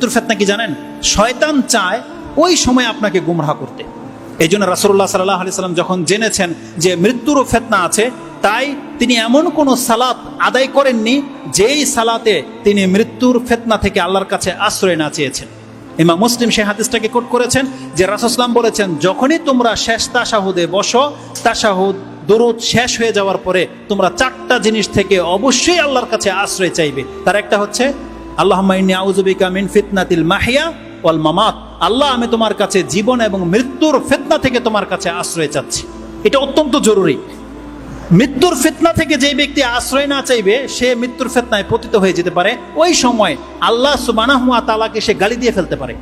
মৃত্যুর ফেতনা কি জানেন? শয়তান চায় ওই সময় আপনাকে গুমরাহ করতে। এই জন্য রাসুল্লাহ সাল্লাহ আলি সাল্লাম যখন জেনেছেন যে মৃত্যুরও ফেতনা আছে, তাই তিনি এমন কোনো সালাত আদায় করেননি যেই সালাতে তিনি মৃত্যুর ফেতনা থেকে আল্লাহর কাছে আশ্রয় না চেয়েছেন। ইমাম মুসলিম সে হাদিসটাকে কোট করেছেন যে রাসুসলাম বলেছেন, যখনই তোমরা শেষ তাসাহুদে বসো তাসাহুদ দরুদ শেষ হয়ে যাওয়ার পরে তোমরা চারটা জিনিস থেকে অবশ্যই আল্লাহর কাছে আশ্রয় চাইবে। তার একটা হচ্ছে আল্লাহ আউজুবিকা মিন ফিতনাতিল মাহিয়া ওয়াল মামাত। আল্লাহ, আমি তোমার কাছে জীবন এবং মৃত্যুর ফেতনা থেকে তোমার কাছে আশ্রয় চাচ্ছি। এটা অত্যন্ত জরুরি। মৃত্যুর ফেতনা থেকে যে ব্যক্তি আশ্রয় না চাইবে, সে মৃত্যুর ফেতনায় পতিত হয়ে যেতে পারে। ওই সময় আল্লাহ সুবানাহুয়া তালাকে সে গালি দিয়ে ফেলতে পারে।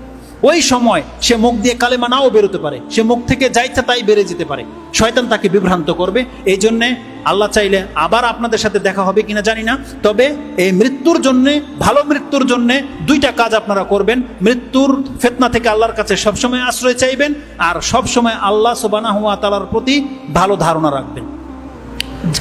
ওই সময় সে মুখ দিয়ে কালেমা নাও বেরোতে পারে। সে মুখ থেকে যাইতে তাই বেড়ে যেতে পারে। শয়তান তাকে বিভ্রান্ত করবে। এই জন্যে আল্লাহ চাইলে আবার আপনাদের সাথে দেখা হবে কিনা জানি না। তবে এই মৃত্যুর জন্যে, ভালো মৃত্যুর জন্যে দুইটা কাজ আপনারা করবেন। মৃত্যুর ফেতনা থেকে আল্লাহর কাছে সবসময় আশ্রয় চাইবেন আর সবসময় আল্লাহ সুবানাহুয়া তালার প্রতি ভালো ধারণা রাখবেন।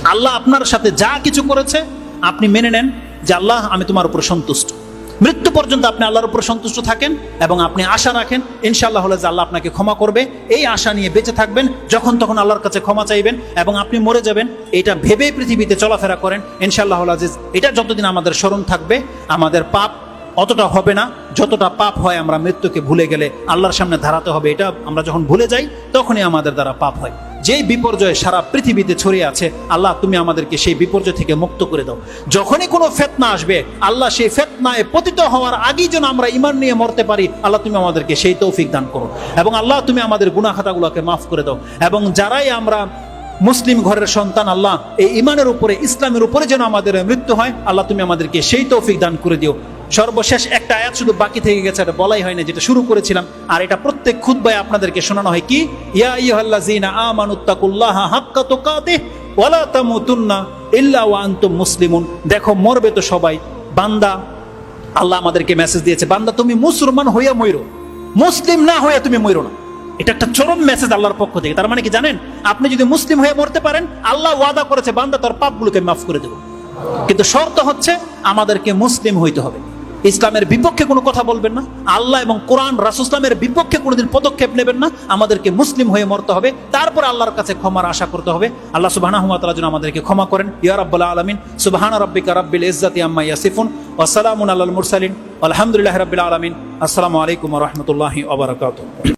আল্লাহ আপনার সাথে যা কিছু করেছে, আপনি মেনে নেন যে আল্লাহ আমি তোমার উপর সন্তুষ্ট। মৃত্যু পর্যন্ত আপনি আল্লাহর উপর সন্তুষ্ট থাকেন এবং আপনি আশা রাখেন, ইনশাআল্লাহ হলে আল্লাহ আপনাকে ক্ষমা করবে। এই আশা নিয়ে বেঁচে থাকবেন, যখন তখন আল্লাহর কাছে ক্ষমা চাইবেন এবং আপনি মরে যাবেন। এটা ভেবেই পৃথিবীতে চলাফেরা করেন। ইনশাআল্লাহ আজিজ, এটা যতদিন আমাদের স্মরণ থাকবে, আমাদের পাপ অতটা হবে না। যতটা পাপ হয় আমরা মৃত্যুকে ভুলে গেলে আল্লাহর সামনে ধারাতে হবে। এটা আমরা যখন ভুলে যাই, তখনই আমাদের দ্বারা পাপ হয়। যেই বিপর্যয় সারা পৃথিবীতে ছড়িয়ে আছে, আল্লাহ তুমি আমাদেরকে সেই বিপর্যয় থেকে মুক্ত করে দাও। যখনই কোনো ফেতনা আসবে, আল্লাহ সেই ফেতনায় পতিত হওয়ার আগেই যেন আমরা ইমান নিয়ে মরতে পারি, আল্লাহ তুমি আমাদেরকে সেই তৌফিক দান করো। এবং আল্লাহ তুমি আমাদের গুনাখাতাগুলোকে মাফ করে দাও। এবং যারাই আমরা মুসলিম ঘরের সন্তান, আল্লাহ, এই ইমানের উপরে, ইসলামের উপরে যেন আমাদের মৃত্যু হয়, আল্লাহ তুমি আমাদেরকে সেই তৌফিক দান করে দিও। সর্বশেষ একটা আয়াত শুধু বাকি থেকে গেছে, এটা বলাই হয় না যেটা শুরু করেছিলাম। আর এটা প্রত্যেক খুতবায় আপনাদেরকে শোনানো হয় কি? ইয়া আইয়ুহাল্লাযীনা আমানুত্তাকুল্লাহা হাক্কা তুকাতিহ ওয়ালা তামুতুন্না ইল্লা ওয়া আনতুম মুসলিমুন। দেখো, মরবে তো সবাই। বান্দা, আল্লাহ আমাদেরকে মেসেজ দিয়েছে, বান্দা, তুমি মুসলমান হইয়া মইরো। মুসলিম না হইয়া তুমি মইরো না। এটা একটা চরম মেসেজ আল্লাহর পক্ষ থেকে। তার মানে কি জানেন? আপনি যদি মুসলিম হয়ে মরতে পারেন, আল্লাহ ওয়াদা করেছে, বান্দা, তোর পাপগুলোকে মাফ করে দেবো। কিন্তু শর্ত হচ্ছে, আমাদেরকে মুসলিম হইতে হবে। ইসলামের বিপক্ষে কোনো কথা বলবেন না, আল্লাহ এবং কোরআন রাসুসলামের বিপক্ষে কোনোদিন পদক্ষেপ নেবেন না, আমাদেরকে মুসলিম হয়ে মরতে হবে, তারপর আল্লাহর কাছে ক্ষমার আশা করতে হবে, আল্লাহ সুবাহানা হুমাতালা যেন আমাদেরকে ক্ষমা করেন, ইয়া রাব্বুল্লাহ আলমিন, সুবাহান রব্বিকা রব্বিল ইজাতি আম্মা ইয়াসিফুন ওয়াসালামুন আল্লাহ মুরসালিন আলহামদুলিল্লাহ রবিল আলমিন, আসসালামু আলাইকুম রহমতুল্লাহি ওবরাকাতুহ